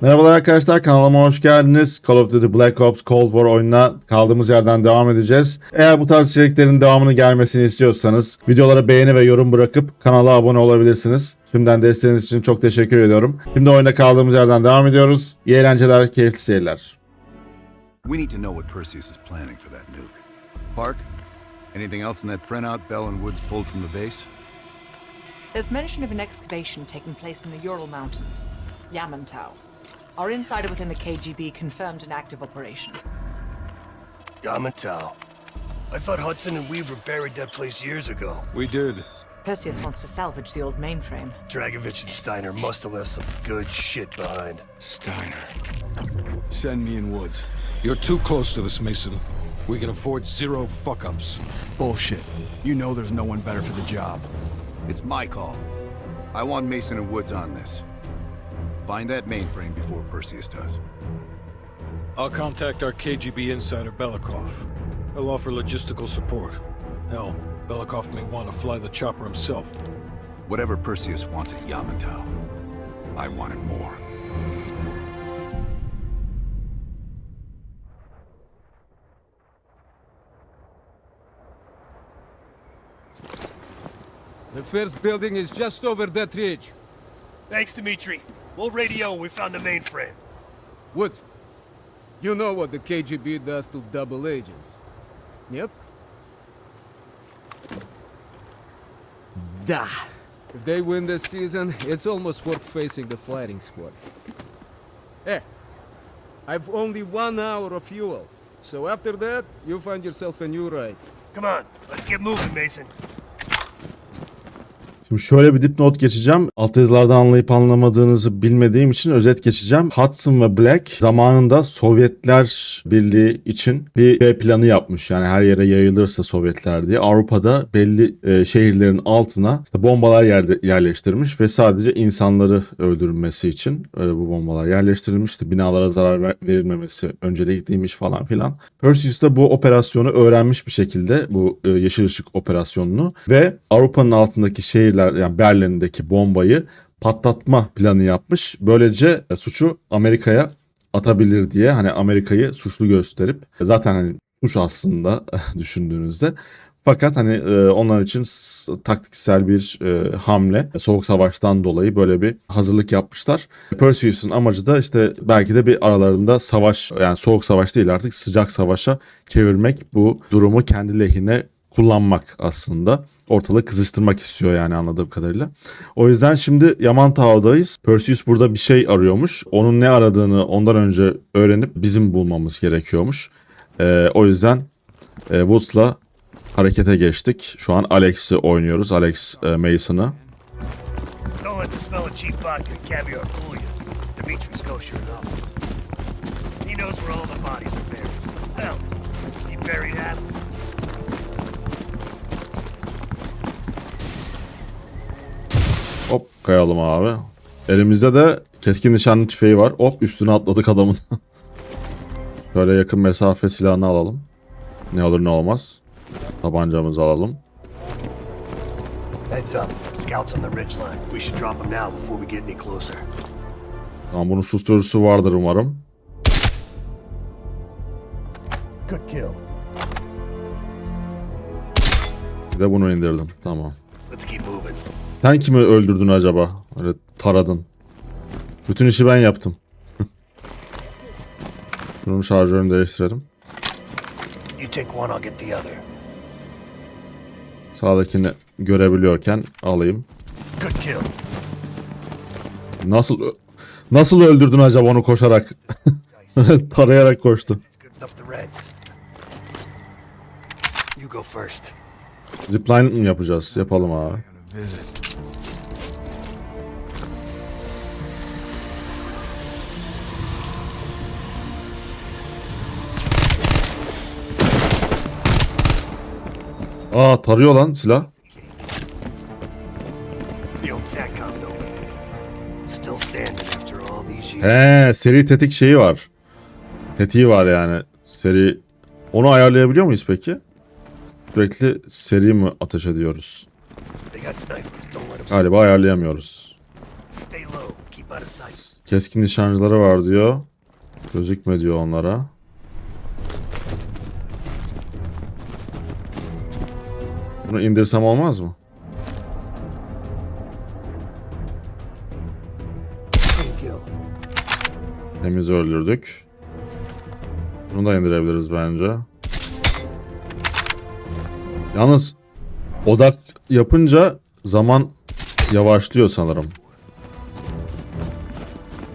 Merhabalar arkadaşlar kanalıma hoş geldiniz. Call of Duty Black Ops Cold War oyununa kaldığımız yerden devam edeceğiz. Eğer bu tarz içeriklerin devamını gelmesini istiyorsanız videolara beğeni ve yorum bırakıp kanala abone olabilirsiniz. Şimdiden desteğiniz için çok teşekkür ediyorum. Şimdi oyuna kaldığımız yerden devam ediyoruz. İyi eğlenceler, keyifli seyirler. We need to know what Perseus is planning for that nuke. Park, anything else in that printout Bell and Woods pulled from the base? There's mention of an excavation taking place in the Ural Mountains, Yamantau. Our insider within the KGB confirmed an active operation. Yamato. I thought Hudson and Weaver buried that place years ago. We did. Perseus wants to salvage the old mainframe. Dragovich and Steiner must have left some good shit behind. Steiner. Send me in Woods. You're too close to this, Mason. We can afford zero fuck-ups. Bullshit. You know there's no one better for the job. It's my call. I want Mason and Woods on this. Find that mainframe before Perseus does. I'll contact our KGB insider Belikov. He'll offer logistical support. Hell, Belikov may want to fly the chopper himself. Whatever Perseus wants at Yamato, I want it more. The first building is just over that ridge. Thanks, Dimitri. We'll radio when we found the mainframe. Woods, you know what the KGB does to double agents. Yep. Da. If they win this season, it's almost worth facing the fighting squad. Hey, I've only one hour of fuel. So after that, you find yourself a new ride. Come on, let's get moving, Mason. Şimdi şöyle bir dipnot geçeceğim. Altyazılardan anlayıp anlamadığınızı bilmediğim için özet geçeceğim. Hudson ve Black zamanında Sovyetler Birliği için bir B planı yapmış. Yani her yere yayılırsa Sovyetler diye. Avrupa'da belli e, şehirlerin altına işte bombalar yerde, yerleştirmiş ve sadece insanları öldürülmesi için e, bu bombalar yerleştirilmişti. Binalara zarar ver- verilmemesi öncelikliymiş falan filan. Perseus da bu operasyonu öğrenmiş bir şekilde bu e, yeşil ışık operasyonunu ve Avrupa'nın altındaki şehirler yani Berlin'deki bombayı patlatma planı yapmış. Böylece e, suçu Amerika'ya atabilir diye hani Amerika'yı suçlu gösterip zaten hani suç aslında düşündüğünüzde fakat hani e, onlar için taktiksel bir e, hamle soğuk savaştan dolayı böyle bir hazırlık yapmışlar. Perseus'un amacı da işte belki de bir aralarında savaş yani soğuk savaş değil artık sıcak savaşa çevirmek bu durumu kendi lehine kullanmak aslında. Ortalığı kızıştırmak istiyor yani anladığım kadarıyla. O yüzden şimdi Yaman Tağ'dayız. Perseus burada bir şey arıyormuş. Onun ne aradığını ondan önce öğrenip bizim bulmamız gerekiyormuş. Ee, o yüzden e, Woods'la harekete geçtik. Şu an Alex'i oynuyoruz. Alex e, Mason'ı. He knows where all the bodies are buried. Hell, he buried half. Hop kayalım abi. Elimizde de keskin nişanlı tüfeği var. Hop üstüne atladık adamın. Şöyle yakın mesafe silahını alalım. Ne olur ne olmaz. Tabancamızı alalım. Heads up. Scouts on the ridge line. We should drop them now before we get any closer. Tamam bunun susturucusu vardır umarım. Good kill. Bir de bunu indirdim. Tamam. Let's keep moving. Sen kimi öldürdün acaba? Öyle taradın. Bütün işi ben yaptım. Şunun şarjörünü değiştirelim. Sağdakini görebiliyorken alayım. Nasıl nasıl öldürdün acaba onu koşarak? Tarayarak koştu. Zipline mi yapacağız? Yapalım abi. Aa tarıyor lan silah. He seri tetik şeyi var. Tetiği var yani. Seri. Onu ayarlayabiliyor muyuz peki? Sürekli seri mi ateş ediyoruz? Galiba ayarlayamıyoruz. Keskin nişancıları var diyor. Gözükme diyor onlara. Bunu indirsem olmaz mı? Temiz öldürdük. Bunu da indirebiliriz bence. Yalnız odak yapınca zaman yavaşlıyor sanırım.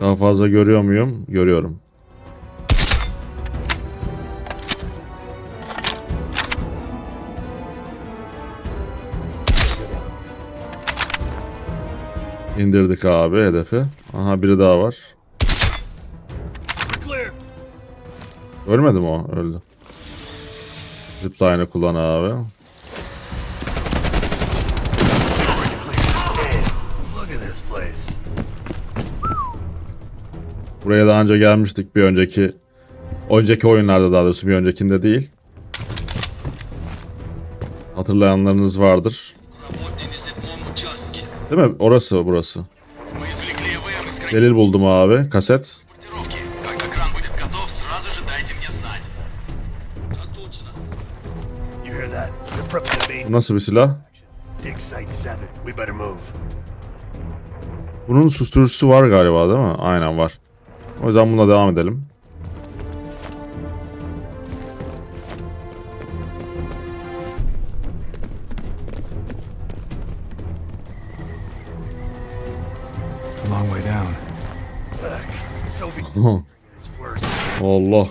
Daha fazla görüyor muyum? Görüyorum. İndirdik abi hedefi. Aha biri daha var. Ölmedi mi o? Öldü. Zipline'ı kullan abi. Buraya daha önce gelmiştik bir önceki önceki oyunlarda daha doğrusu bir öncekinde değil. Hatırlayanlarınız vardır. Değil mi? Orası burası. Delil buldum abi. Kaset. Bu nasıl bir silah? Bunun susturucusu var galiba değil mi? Aynen var. O yüzden bununla devam edelim. Allah.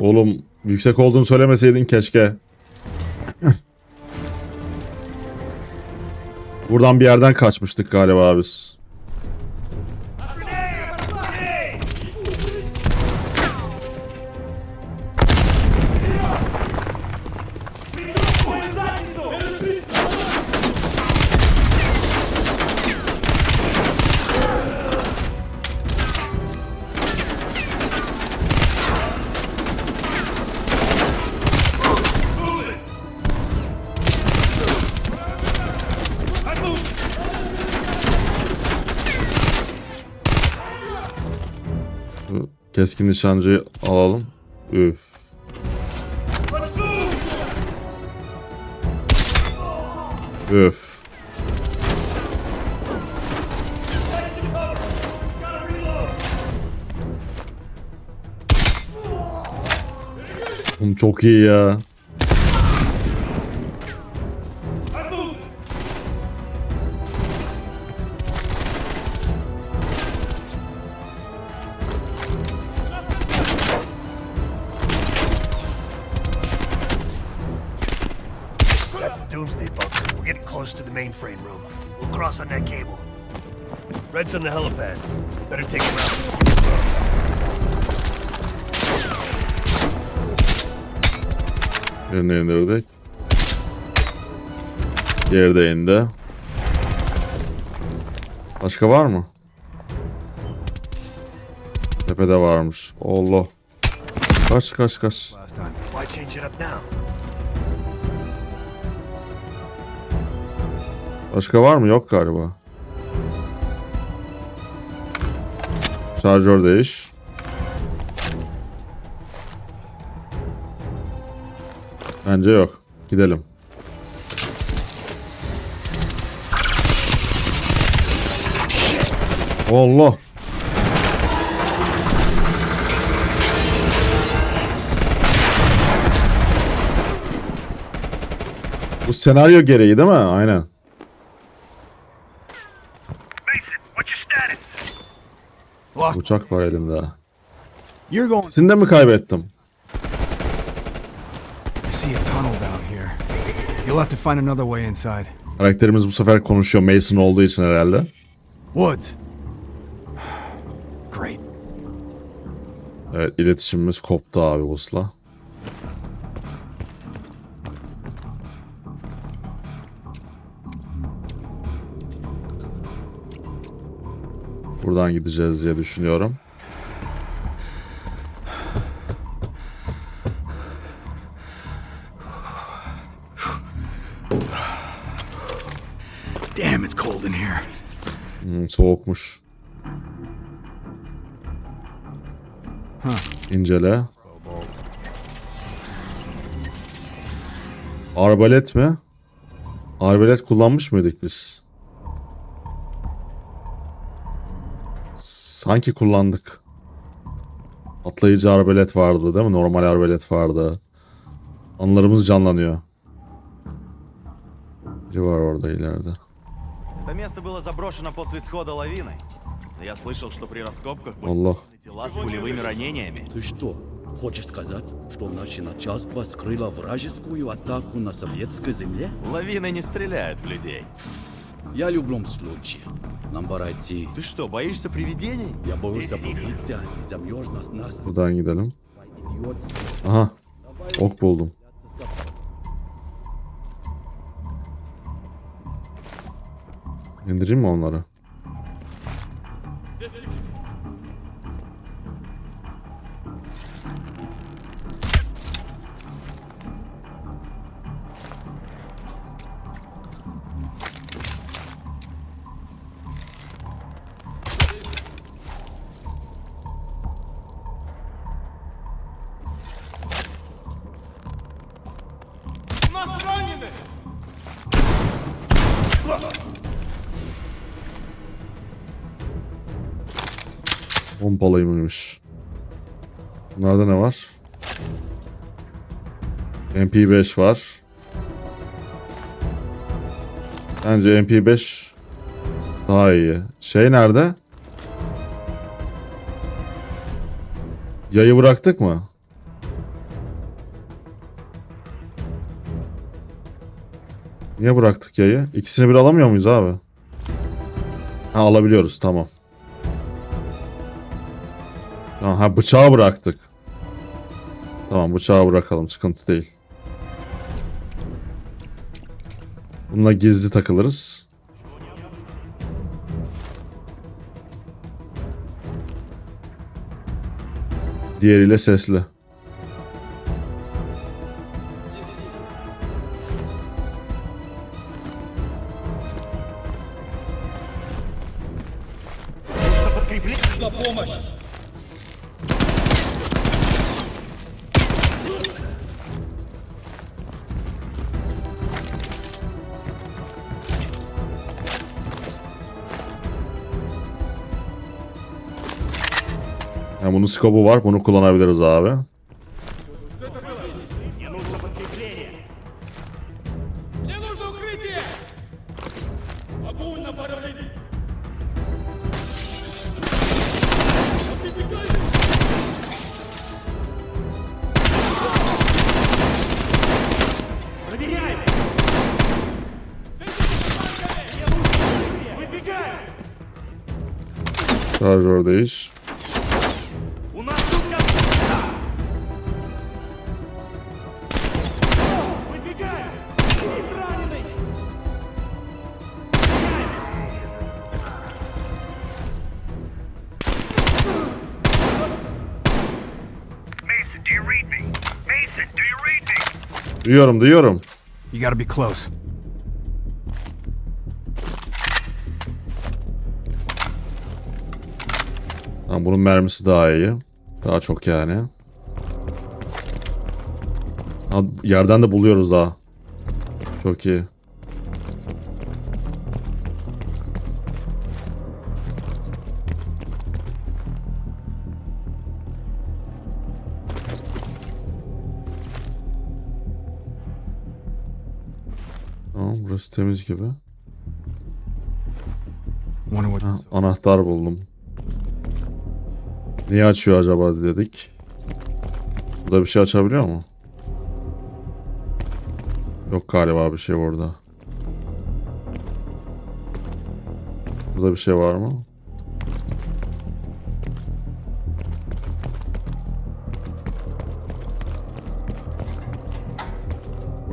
Oğlum yüksek olduğunu söylemeseydin keşke. Buradan bir yerden kaçmıştık galiba biz. Keskin nişancıyı alalım. Üf. Üf. Oğlum çok iyi ya. That's the Doomsday bunker. We're getting close to the mainframe room. We'll cross on that cable. Red's on the helipad. Better take him out. Birini indirdik. Diğeri de indi. Başka var mı? Tepede varmış. Allah. Kaç kaç kaç. Başka var mı? Yok galiba. Şarjör değiş. Bence yok. Gidelim. Allah. Bu senaryo gereği değil mi? Aynen. Mason, what's your status? Lost. Uçak var elimde. You're going. İkisini de mi kaybettim? I see a tunnel down here. You'll have to find another way inside. Karakterimiz bu sefer konuşuyor Mason olduğu için herhalde. Woods. Great. Evet iletişimimiz koptu abi Bus'la. Buradan gideceğiz diye düşünüyorum. Damn, it's cold in here. Hmm, soğukmuş. İncele. Arbalet mi? Arbalet kullanmış mıydık biz? Sanki kullandık. Atlayıcı arbalet vardı değil mi? Normal arbalet vardı. Anılarımız canlanıyor. Biri var orada ileride. Это место было заброшено после схода лавины. Я слышал, что при раскопках были Allah. тела с пулевыми ранениями. Ты что, хочешь сказать, что наше начальство скрыло вражескую атаку на советской земле? Лавины не стреляют в людей. Я в любом случае. Нам пора идти. Ты что, боишься привидений? Я боюсь заблудиться и забьешь нас нас. Buradan gidelim. Идиотство. Aha. Ok buldum. İndireyim mi onları? Pompalıymış. Bunlarda ne var? MP5 var. Bence MP5 daha iyi. Şey nerede? Yayı bıraktık mı? Niye bıraktık yayı? İkisini bir alamıyor muyuz abi? Ha alabiliyoruz tamam. Tamam, ha bıçağı bıraktık. Tamam bıçağı bırakalım sıkıntı değil. Bununla gizli takılırız. Diğeriyle sesli. Yani bunun skopu var. Bunu kullanabiliriz abi. Şarjördeyiz. Duyuyorum duyuyorum. You gotta be close. Tamam, bunun mermisi daha iyi. Daha çok yani. Ha, yerden de buluyoruz daha. Çok iyi. Tamam burası temiz gibi. Ha, anahtar buldum. Niye açıyor acaba dedik. Burada bir şey açabiliyor mu? Yok galiba bir şey burada. Burada bir şey var mı?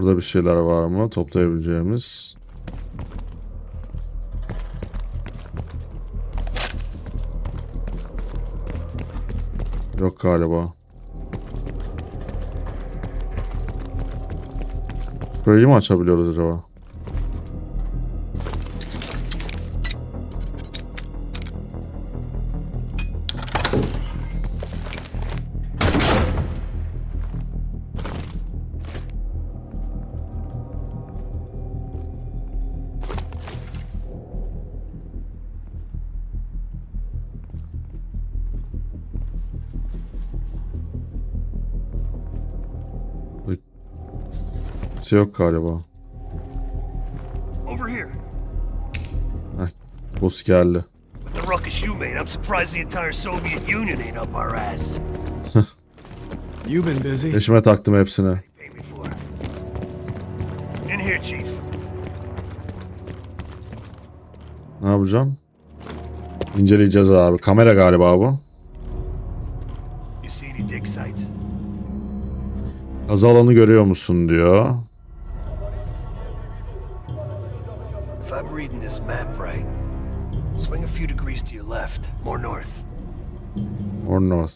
Burada bir şeyler var mı toplayabileceğimiz? Yok galiba. Burayı mı açabiliyoruz acaba? Kimse yok galiba. Over here. Buz geldi. With the ruckus you made, I'm surprised the entire Soviet Union ain't up our ass. You've been busy. Eşime taktım hepsini. In here, Chief. Ne yapacağım? İnceleyeceğiz abi. Kamera galiba bu. Kazı alanı görüyor musun diyor. Left, more north. Or north.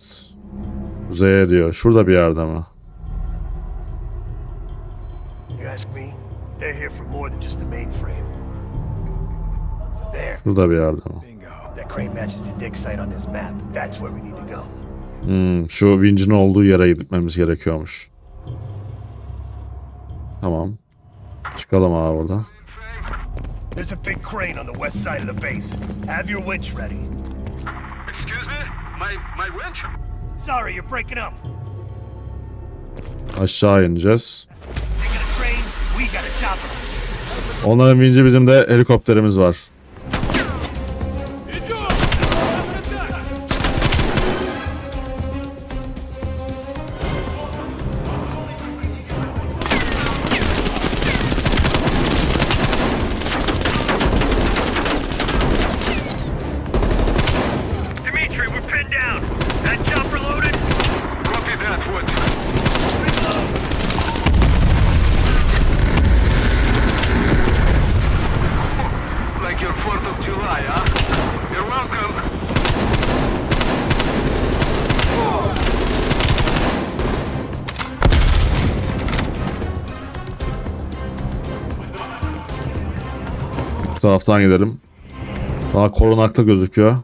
Kuzeye diyor. Şurada bir yerde mi? You ask me, they're here for more than just the mainframe. There, Şurada bir yerde mi? Bingo. that crane matches the dig site on this map. That's where we need to go. Hmm, şu vincin olduğu yere gitmemiz gerekiyormuş. Tamam. Çıkalım abi buradan. There's a big crane on the west side of the base. Have your winch ready. Excuse me? My, my winch? Sorry, you're breaking up. Aşağı ineceğiz. Onların vinci bizim de helikopterimiz var. Taraftan gidelim. Daha korunaklı gözüküyor.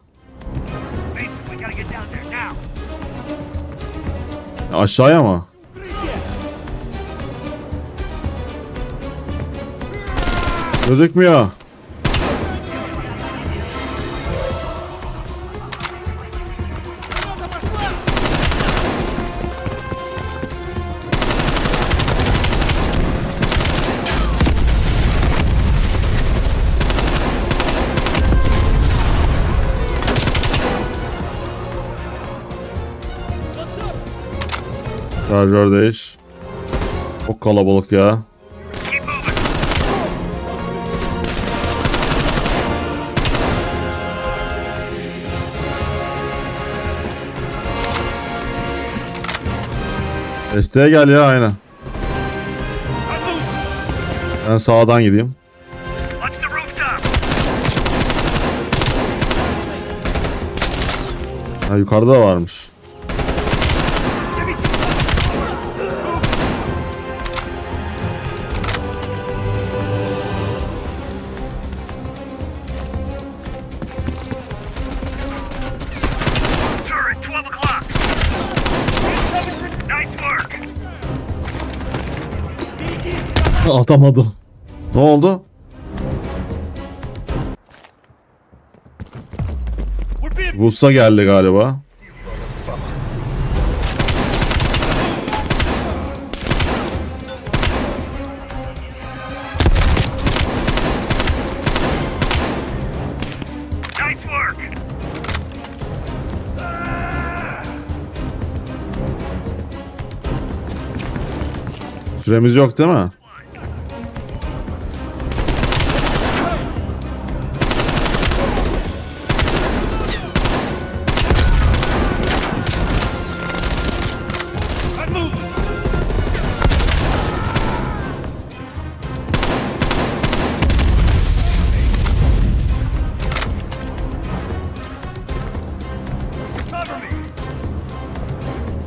Aşağıya mı? Gözükmüyor. Şarjör değiş. Çok kalabalık ya. Desteğe gel ya aynen. Ben sağdan gideyim. Ha, yukarıda da varmış. Atamadı. Ne oldu? Rus'a geldi galiba. Süremiz yok değil mi?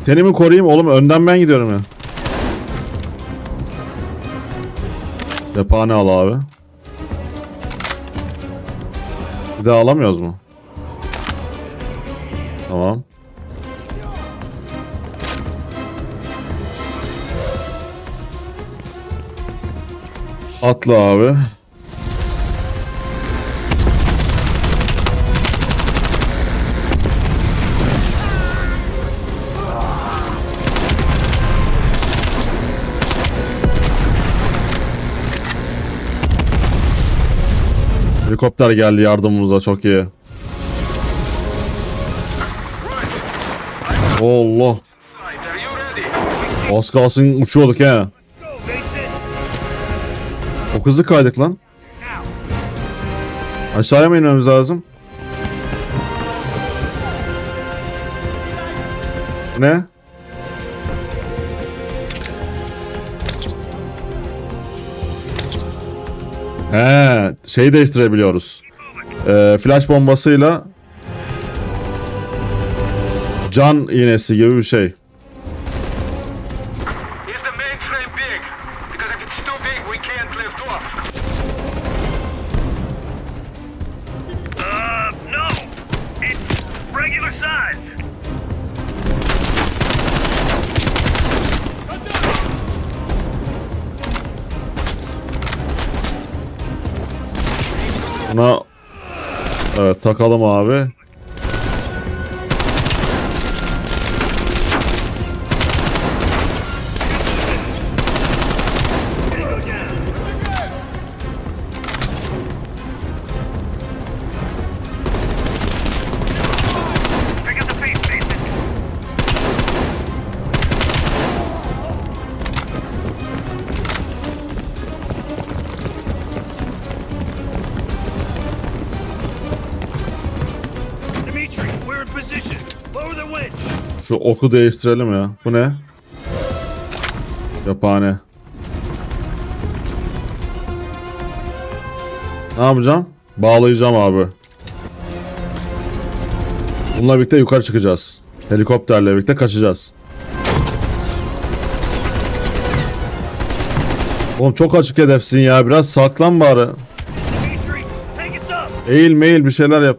Seni mi koruyayım oğlum? Önden ben gidiyorum ya. Cephane al abi. Bir daha alamıyoruz mu? Tamam. Atla abi. Helikopter geldi yardımımıza çok iyi. Allah. Az kalsın uçuyorduk he. Çok hızlı kaydık lan. Aşağıya mı inmemiz lazım? Ne? He, şeyi değiştirebiliyoruz. Ee, flash bombasıyla can iğnesi gibi bir şey. Takalım abi. Şu oku değiştirelim ya. Bu ne? Yaphane. Ne yapacağım? Bağlayacağım abi. Bununla birlikte yukarı çıkacağız. Helikopterle birlikte kaçacağız. Oğlum çok açık hedefsin ya. Biraz saklan bari. Eğil meyil bir şeyler yap.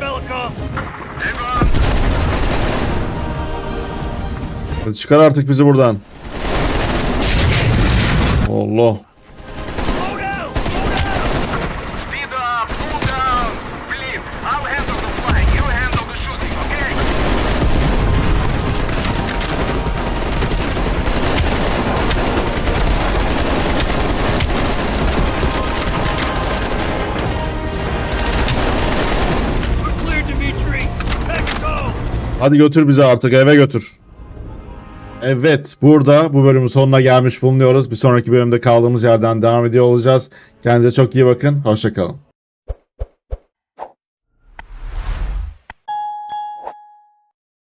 Belikov! Hang on. Hadi çıkar artık bizi buradan. Allah. Hadi götür bizi artık eve götür. Evet burada bu bölümün sonuna gelmiş bulunuyoruz. Bir sonraki bölümde kaldığımız yerden devam ediyor olacağız. Kendinize çok iyi bakın. Hoşçakalın.